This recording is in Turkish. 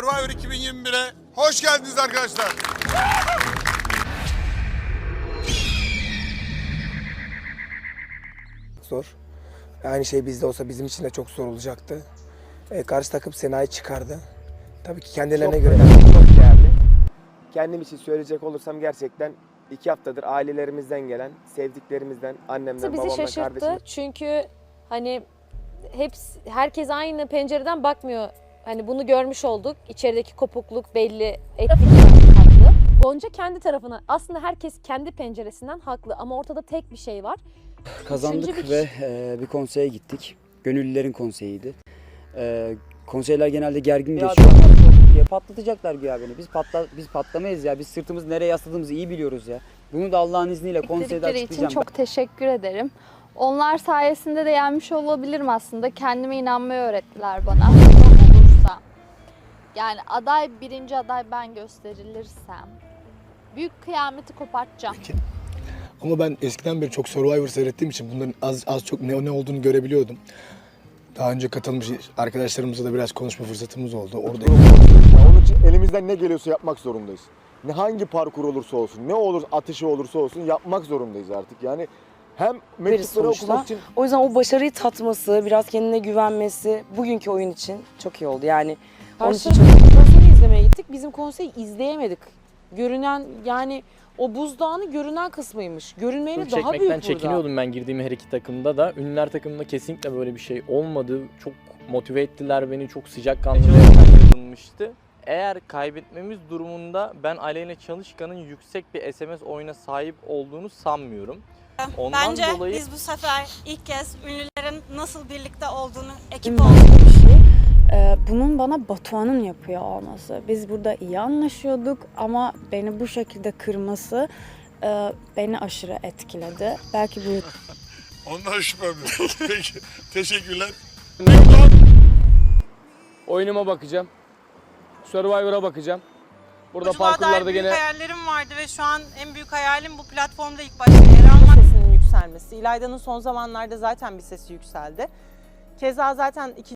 Survivor 2021'e hoş geldiniz arkadaşlar. zor. Aynı şey bizde olsa bizim için de çok zor olacaktı. E, karşı takım Sena'yı çıkardı. Tabii ki kendilerine Çok göre çok değerli. Kendim için söyleyecek olursam gerçekten iki haftadır ailelerimizden gelen, sevdiklerimizden, annemden, bizi babamdan, şaşırttı. kardeşimden. Çünkü hani hepsi, herkes aynı pencereden bakmıyor. Hani bunu görmüş olduk. İçerideki kopukluk belli. Haklı. Gonca kendi tarafına. Aslında herkes kendi penceresinden haklı ama ortada tek bir şey var. Üçüncü bir Kazandık kişi. ve e, bir konseye gittik. Gönüllülerin konseyiydi. E, konseyler genelde gergin Ya geçiyor. diye patlatacaklar güya beni. Biz patla biz patlamayız ya. Biz sırtımızı nereye yasladığımızı iyi biliyoruz ya. Bunu da Allah'ın izniyle konseyde Dedikleri için açıklayacağım. çok teşekkür ederim. Onlar sayesinde de yenmiş olabilirim aslında. Kendime inanmayı öğrettiler bana. Yani aday birinci aday ben gösterilirsem büyük kıyameti kopartacağım. Ama ben eskiden beri çok Survivor seyrettiğim için bunların az az çok ne, ne olduğunu görebiliyordum. Daha önce katılmış arkadaşlarımızla da biraz konuşma fırsatımız oldu. Orada Ya onun için elimizden ne geliyorsa yapmak zorundayız. Ne hangi parkur olursa olsun, ne olur atışı olursa olsun yapmak zorundayız artık. Yani hem mektupları sonuçta. okumak için O yüzden o başarıyı tatması, biraz kendine güvenmesi bugünkü oyun için çok iyi oldu. Yani çok konseyi izlemeye gittik. Bizim konseyi izleyemedik. Görünen yani o buzdağının görünen kısmıymış. Görünmeyeni daha büyük çekmekten burada. çekiniyordum ben girdiğim her iki takımda da. Ünlüler takımında kesinlikle böyle bir şey olmadı. Çok motive ettiler beni. Çok sıcakkanlı yazılmıştı. Eğer kaybetmemiz durumunda ben Aleyna Çalışkan'ın yüksek bir SMS oyuna sahip olduğunu sanmıyorum. Ondan Bence dolayı biz bu sefer ilk kez ünlülerin nasıl birlikte olduğunu, ekip olduğunu bir şey. Ee, bunun bana Batuhan'ın yapıyor olması. Biz burada iyi anlaşıyorduk ama beni bu şekilde kırması e, beni aşırı etkiledi. Belki bu Ondan şüphem yok. Peki teşekkürler. Oyunuma bakacağım. Survivor'a bakacağım. Burada dair parkurlarda büyük gene hayallerim vardı ve şu an en büyük hayalim bu platformda ilk başta yer almak. İlayda'nın son zamanlarda zaten bir sesi yükseldi. Keza zaten iki